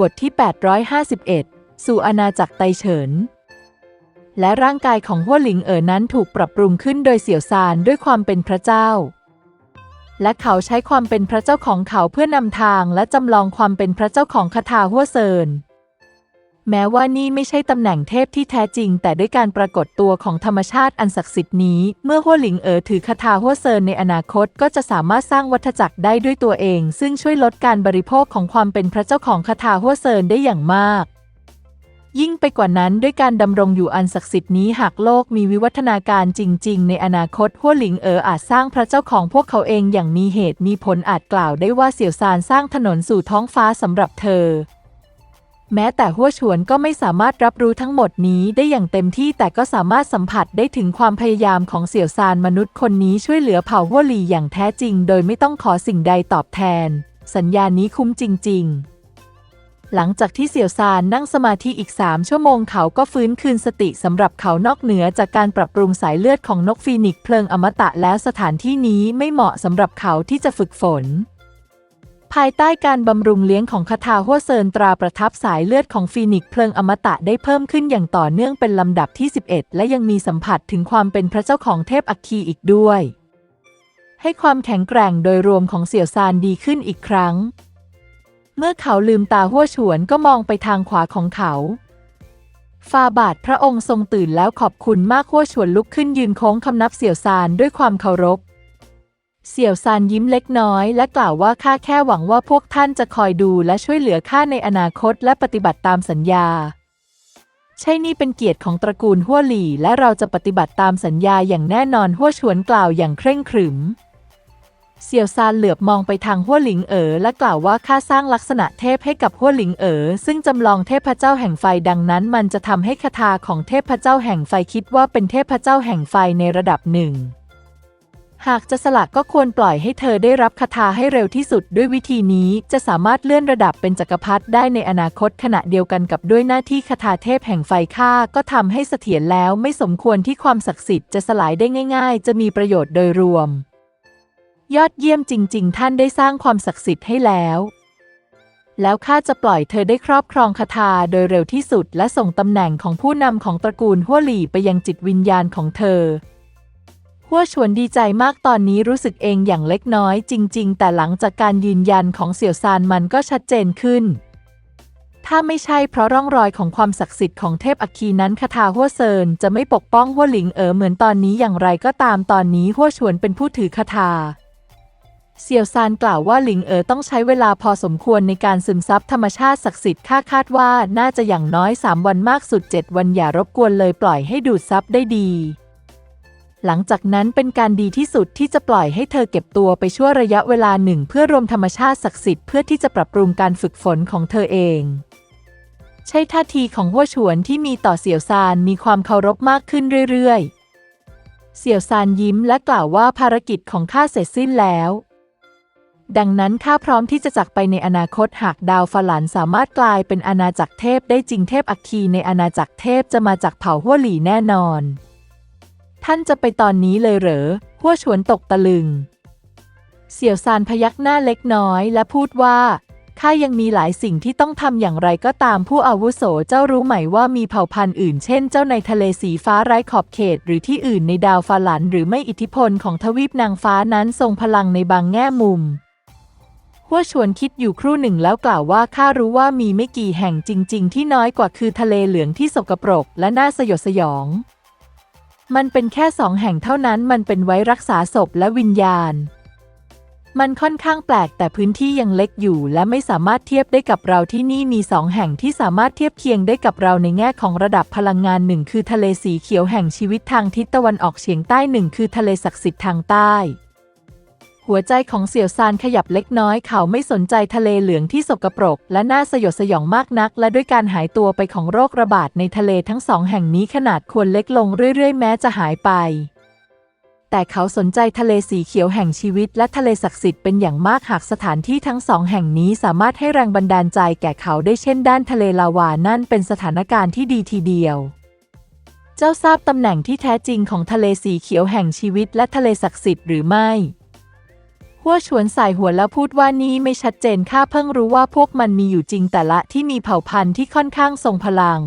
บทที่ 851 สู่อาณาจักรไตเฉิน และร่างกายของหัวหลิงเอ๋อนั้นถูกปรับปรุงขึ้นโดยเสี่ยวซานด้วยความเป็นพระเจ้า และเขาใช้ความเป็นพระเจ้าของเขาเพื่อนำทางและจำลองความเป็นพระเจ้าของคาถาหัวเซิน แม้ว่านี่ไม่ใช่ตำแหน่งเทพที่แท้จริง แต่ด้วยการปรากฏตัวของธรรมชาติอันศักดิ์สิทธิ์นี้ เมื่อหัวหลิงเอ๋อถือคาถาหัวเซินในอนาคตก็จะสามารถสร้างวัฏจักรได้ด้วยตัวเอง ซึ่งช่วยลดการบริโภคของความเป็นพระเจ้าของคาถาหัวเซินได้อย่างมาก ยิ่งไปกว่านั้นด้วยการดำรงอยู่อันศักดิ์สิทธิ์นี้หากโลกมีวิวัฒนาการจริง ๆ ในอนาคตหัวหลิงเอ๋ออาจสร้างพระเจ้าของพวกเขาเองอย่างมีเหตุมีผลอาจกล่าวได้ว่าเสี่ยวซานสร้างถนนสู่ท้องฟ้าสำหรับเธอ แม้แต่หัวฉวนก็ไม่สามารถรับรู้ทั้งหมดนี้ได้อย่างเต็มที่แต่ก็สามารถสัมผัสได้ถึงความพยายามของเสี่ยวซานมนุษย์คนนี้ช่วยเหลือเผ่าหัวหลีอย่างแท้จริง โดยไม่ต้องขอสิ่งใดตอบแทน สัญญานี้คุ้มจริง ๆ หลังจากที่เสี่ยวซานนั่งสมาธิอีกสามชั่วโมงเขาก็ฟื้นคืนสติสำหรับเขานอกเหนือจากการปรับปรุงสายเลือดของนกฟีนิกเพลิงอมตะแล้วสถานที่นี้ไม่เหมาะสำหรับเขาที่จะฝึกฝน ภายใต้การบำรุงเลี้ยงของคาถาหัวเซินตราประทับสายเลือดของฟีนิกซ์เพลิงอมตะได้เพิ่มขึ้นอย่างต่อเนื่องเป็นลำดับที่ 11 และยังมีสัมผัสถึงความเป็นพระเจ้าของเทพอัคคีอีกด้วย ให้ความแข็งแกร่งโดยรวมของเสี่ยวซานดีขึ้นอีกครั้ง เมื่อเขาลืมตาหัวฉวนก็มองไปทางขวาของเขาฟาบาทพระองค์ทรงตื่นแล้วขอบคุณมากหัวฉวนลุกขึ้นยืนโค้งคำนับเสี่ยวซานด้วยความเคารพ เสี่ยวซานยิ้มเล็กน้อย และกล่าวว่าข้าแค่หวังว่าพวกท่านจะคอยดูและช่วยเหลือข้าในอนาคตและปฏิบัติตามสัญญา ใช่นี่เป็นเกียรติของตระกูลหัวหลี่ และเราจะปฏิบัติตามสัญญาอย่างแน่นอนหัวฉวนกล่าวอย่างเคร่งขรึม เสี่ยวซานเหลือบมองไปทางหัวหลิงเอ๋อและกล่าวว่าข้าสร้างลักษณะเทพให้กับหัวหลิงเอ๋อซึ่งจำลองเทพเจ้าแห่งไฟดังนั้น มันจะทำให้คาถาของเทพเจ้าแห่งไฟคิดว่าเป็นเทพเจ้าแห่งไฟในระดับหนึ่ง หากจะสละก็ควรปล่อยให้เธอได้รับคาถาให้เร็วที่สุดด้วยวิธีนี้จะสามารถเลื่อนระดับเป็นจักรพรรดิได้ในอนาคตขณะเดียวกันกับด้วยหน้าที่คาถาเทพแห่งไฟข้าก็ทำให้เสถียรแล้วไม่สมควรที่ความศักดิ์สิทธิ์จะสลายได้ง่าย ๆ จะมีประโยชน์โดยรวม ยอดเยี่ยมจริง ๆ ท่านได้สร้างความศักดิ์สิทธิ์ให้แล้วแล้วข้าจะปล่อยเธอได้ครอบครองคาถาโดยเร็วที่สุดและส่งตำแหน่งของผู้นำของตระกูลหัวหลี่ไปยังจิตวิญญาณของเธอ หัวชวนดีใจมากตอนนี้รู้สึกเองอย่างเล็กน้อยจริง ๆ แต่หลังจากการยืนยันของเสี่ยวซานมันก็ชัดเจนขึ้น ถ้าไม่ใช่เพราะร่องรอยของความศักดิ์สิทธิ์ของเทพอัคคีนั้นคาถาหัวเซินจะไม่ปกป้องหัวหลิงเอ๋อเหมือนตอนนี้อย่างไรก็ตามตอนนี้หัวชวนเป็นผู้ถือคาถาเสี่ยวซานกล่าวว่าหลิงเอ๋อต้องใช้เวลาพอสมควรในการซึมซับธรรมชาติศักดิ์สิทธิ์ค่าคาดว่าน่าจะอย่างน้อย 3 วันมากสุด 7 วันอย่ารบกวนเลยปล่อยให้ดูดซับได้ดี หลังจากนั้นเป็นการดีที่สุดที่จะปล่อยให้เธอเก็บตัวไปชั่วระยะเวลาหนึ่ง เพื่อรวมธรรมชาติศักดิ์สิทธิ์เพื่อที่จะปรับปรุงการฝึกฝนของเธอเอง ใช่ท่าทีของหัวฉวนที่มีต่อเสี่ยวซานมีความเคารพมากขึ้นเรื่อยๆ เสี่ยวซานยิ้มและกล่าวว่าภารกิจของข้าเสร็จสิ้นแล้ว ดังนั้นข้าพร้อมที่จะจากไปในอนาคตหากดาวฟาหลันสามารถกลายเป็นอาณาจักรเทพได้จริงเทพอัคคีในอาณาจักรเทพจะมาจากเผ่าหัวหลี่แน่นอน ท่านจะไปตอนนี้เลยเหรอหัวฉวนตกตะลึง เสี่ยวซานพยักหน้าเล็กน้อยและพูดว่าข้ายังมีหลายสิ่งที่ต้องทำอย่างไรก็ตามผู้อาวุโสเจ้ารู้ไหมว่ามีเผ่าพันธุ์อื่น เช่น เจ้าในทะเลสีฟ้าไร้ขอบเขต หรือที่อื่นในดาวฟาหลัน หรือไม่อิทธิพลของทวีปนางฟ้านั้นทรงพลังในบางแง่มุมหัวชวนคิดอยู่ครู่หนึ่งแล้วกล่าวว่าข้ารู้ว่ามีไม่กี่แห่งจริง ๆ ที่น้อยกว่าคือทะเลเหลืองที่สกปรกและน่าสยดสยอง มันเป็นแค่สองแห่งเท่านั้นมันเป็นไว้รักษาศพและวิญญาณ มันค่อนข้างแปลกแต่พื้นที่ยังเล็กอยู่และไม่สามารถเทียบได้กับเราที่นี่มีสองแห่งที่สามารถเทียบเคียงได้กับเราในแง่ของระดับพลังงานหนึ่งคือทะเลสีเขียวแห่งชีวิตทางทิศตะวันออกเฉียงใต้หนึ่งคือทะเลศักดิ์สิทธิ์ทางใต้ หัวใจของเสี่ยวซานขยับเล็กน้อยเขาไม่สนใจทะเลเหลืองที่สกปรก และน่าสยดสยองมากนัก และด้วยการหายตัวไปของโรคระบาดในทะเลทั้งสองแห่งนี้ขนาดควรเล็กลงเรื่อยๆ แม้จะหายไป แต่เขาสนใจทะเลสีเขียวแห่งชีวิต และทะเลศักดิ์สิทธิ์เป็นอย่างมากหากสถานที่ทั้งสองแห่งนี้สามารถให้แรงบันดาลใจแก่เขาได้เช่นด้านทะเลลาวานั่นเป็นสถานการณ์ที่ดีทีเดียวเจ้าทราบตำแหน่งที่แท้จริงของทะเลสีเขียวแห่งชีวิตและทะเลศักดิ์สิทธิ์หรือไม่ หัวฉวนสายหัวแล้วพูดว่านี่ไม่ชัดเจนข้าเพิ่งรู้ว่าพวกมันมีอยู่จริงแต่ละที่มีเผ่าพันธุ์ที่ค่อนข้างทรงพลัง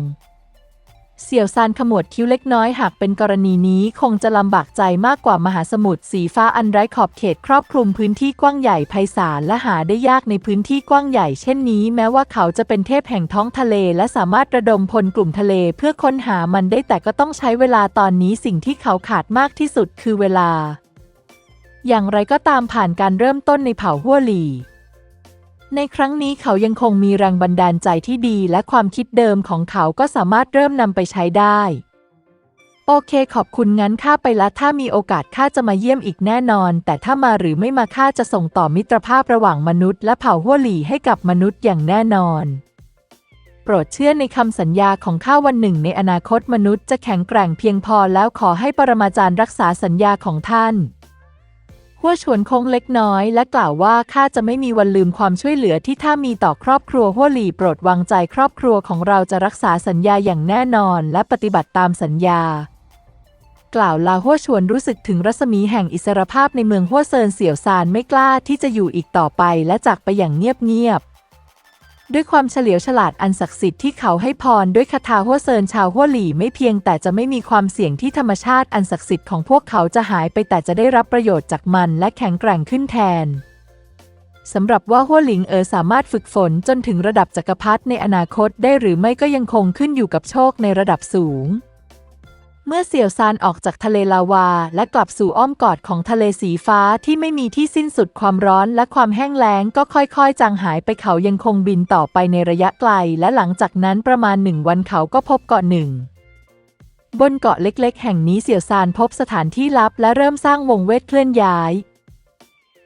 เสี่ยวซานขมวดคิ้วเล็กน้อยหากเป็นกรณีนี้คงจะลำบากใจมากกว่ามหาสมุทรสีฟ้าอันไร้ขอบเขตครอบคลุมพื้นที่กว้างใหญ่ไพศาลและหาได้ยากในพื้นที่กว้างใหญ่เช่นนี้ แม้ว่าเขาจะเป็นเทพแห่งท้องทะเล และสามารถระดมพลกลุ่มทะเลเพื่อค้นหามันได้แต่ก็ต้องใช้เวลาตอนนี้สิ่งที่เขาขาดมากที่สุดคือเวลา อย่างไรก็ตามผ่านการเริ่มต้นในเผ่าหัวหลีในครั้งนี้เขายังคงมีแรงบันดาลใจที่ดีและความคิดเดิมของเขาก็สามารถเริ่มนำไปใช้ได้ โอเคขอบคุณงั้นข้าไปละถ้ามีโอกาสข้าจะมาเยี่ยมอีกแน่นอน แต่ถ้ามาหรือไม่มาข้าจะส่งต่อมิตรภาพระหว่างมนุษย์และเผ่าหัวหลีให้กับมนุษย์อย่างแน่นอน โปรดเชื่อในคำสัญญาของข้าวันหนึ่ง ในอนาคตมนุษย์จะแข็งแกร่งเพียงพอแล้วขอให้ปรมาจารย์รักษาสัญญาของท่าน หัวชวนคงเล็กน้อย และกล่าวว่าข้าจะไม่มีวันลืมความช่วยเหลือที่ท่ามีต่อครอบครัวหัวหลี่โปรดวางใจครอบครัวของเราจะรักษาสัญญาอย่างแน่นอน และปฏิบัติตามสัญญา กล่าวลาหัวชวนรู้สึกถึงรัศมีแห่งอิสรภาพในเมืองหัวเซินเสี่ยวซานไม่กล้าที่จะอยู่อีกต่อไปและจากไปอย่างเงียบๆ ด้วยความเฉลียวฉลาดอันศักดิ์สิทธิ์ที่เขาให้พรด้วยคาถาหัวเซินชาวหัวหลี่ไม่เพียงแต่จะไม่มีความเสี่ยงที่ธรรมชาติอันศักดิ์สิทธิ์ของพวกเขาจะหายไปแต่จะได้รับประโยชน์จากมันและแข็งแกร่งขึ้นแทนสำหรับว่าหัวหลิงเอ๋อสามารถฝึกฝนจนถึงระดับจักรพรรดิในอนาคตได้หรือไม่ก็ยังคงขึ้นอยู่กับโชคในระดับสูง เมื่อเสี่ยวซานออกจากทะเลลาวา และกลับสู่อ้อมกอดของทะเลสีฟ้าที่ไม่มีที่สิ้นสุดความร้อนและความแห้งแล้งก็ค่อยๆ จางหายไปเขายังคงบินต่อไปในระยะไกล และหลังจากนั้นประมาณหนึ่งวันเขาก็พบเกาะหนึ่ง บนเกาะเล็กๆ แห่งนี้เสี่ยวซานพบสถานที่ลับและเริ่มสร้างวงเวทเคลื่อนย้าย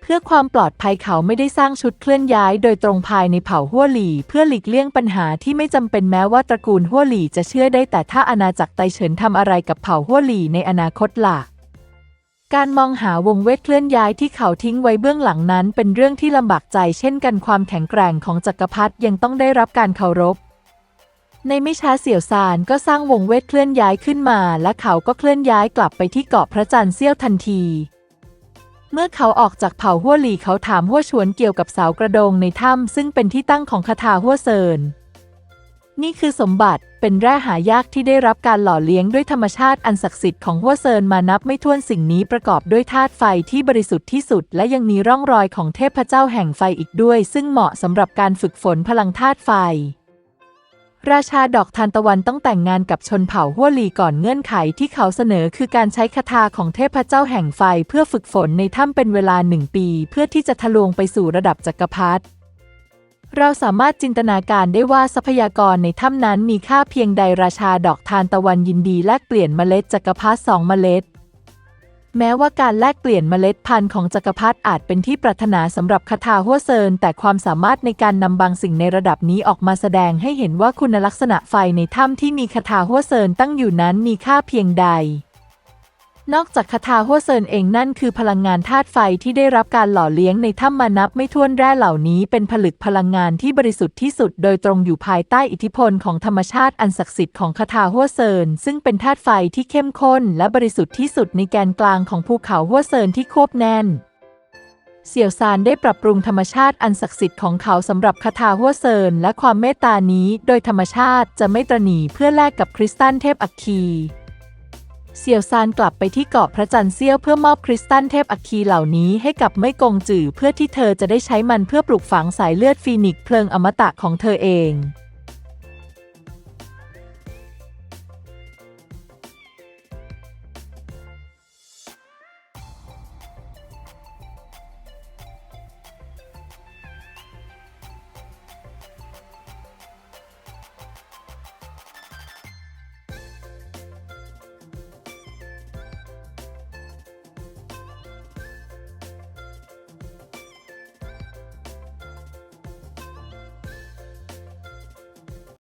พื่อความปลอดภัยเขาไม่ได้สร้างชุดเคลื่อนย้ายโดยตรงภายในเผ่าหัวหลี่ เพื่อหลีกเลี่ยงปัญหาที่ไม่จำเป็นแม้ว่าตระกูลหัวหลี่จะเชื่อได้แต่ถ้าอาณาจักรไตเฉินทำอะไรกับเผ่าหัวหลี่ในอนาคตล่ะการมองหาวงเวทเคลื่อนย้ายที่เขาทิ้งไว้เบื้องหลังนั้น เป็นเรื่องที่ลำบากใจเช่นกันความแข็งแกร่งของจักรพรรดิยังต้องได้รับการเคารพ ในไม่ช้าเสี่ยวซานก็สร้างวงเวทเคลื่อนย้ายขึ้นมา และเขาก็เคลื่อนย้ายกลับไปที่เกาะพระจันทร์เสี้ยวทันที เมื่อเขาออกจากเผ่าหัวหลีเขาถามหัวชวนเกี่ยวกับเสากระโดงในถ้ำซึ่งเป็นที่ตั้งของคาถาหัวเซินนี่คือสมบัติเป็นแร่หายากที่ได้รับการหล่อเลี้ยงด้วยธรรมชาติอันศักดิ์สิทธิ์ของหัวเซินมานับไม่ถ้วนสิ่งนี้ประกอบด้วยธาตุไฟที่บริสุทธิ์ที่สุด และยังมีร่องรอยของเทพเจ้าแห่งไฟอีกด้วย ซึ่งเหมาะสำหรับการฝึกฝนพลังธาตุไฟ ราชาดอกทานตะวันต้องแต่งงานกับชนเผ่าหัวลีก่อนเงื่อนไขที่เขาเสนอคือการใช้คาถาของเทพเจ้าแห่งไฟเพื่อฝึกฝนในถ้ำเป็นเวลาหนึ่งปี เพื่อที่จะทะลวงไปสู่ระดับจักรพรรดิเราสามารถจินตนาการได้ว่าทรัพยากรในถ้ำนั้นมีค่าเพียงใดราชาดอกทานตะวันยินดีแลกเปลี่ยนเมล็ดจักรพรรดิสองเมล็ด แม้ว่าการแลกเปลี่ยนเมล็ดพันธุ์ของจักรพรรดิอาจเป็นที่ปรารถนาสำหรับคาถาหัวเซิน แต่ความสามารถในการนำบางสิ่งในระดับนี้ออกมาแสดงให้เห็นว่าคุณลักษณะไฟในถ้ำที่มีคาถาหัวเซินตั้งอยู่นั้นมีค่าเพียงใด นอกจากคาถาหัวเซินเองนั่นคือพลังงานธาตุไฟที่ได้รับการหล่อเลี้ยงในถ้ำมานับไม่ถ้วนแร่เหล่านี้เป็นผลึกพลังงานที่บริสุทธิ์ที่สุด โดยตรงอยู่ภายใต้อิทธิพลของธรรมชาติอันศักดิ์สิทธิ์ของคาถาหัวเซินซึ่งเป็นธาตุไฟที่เข้มข้น และบริสุทธิ์ที่สุดในแกนกลางของภูเขาหัวเซินที่ควบแน่นเสี่ยวซานได้ปรับปรุงธรรมชาติอันศักดิ์สิทธิ์ของเขาสำหรับคาถาหัวเซินและความเมตตานี้ โดยธรรมชาติจะไม่ตรหนีเพื่อแลกกับคริสตัลเทพอัคคี เสี่ยวซานกลับไปที่เกาะพระจันทร์เซี่ยวเพื่อมอบคริสตัลเทพอัคคีเหล่านี้ให้กับไม่กงจื่อเพื่อที่เธอจะได้ใช้มันเพื่อปลูกฝังสายเลือดฟีนิกซ์เพลิงอมตะของเธอเอง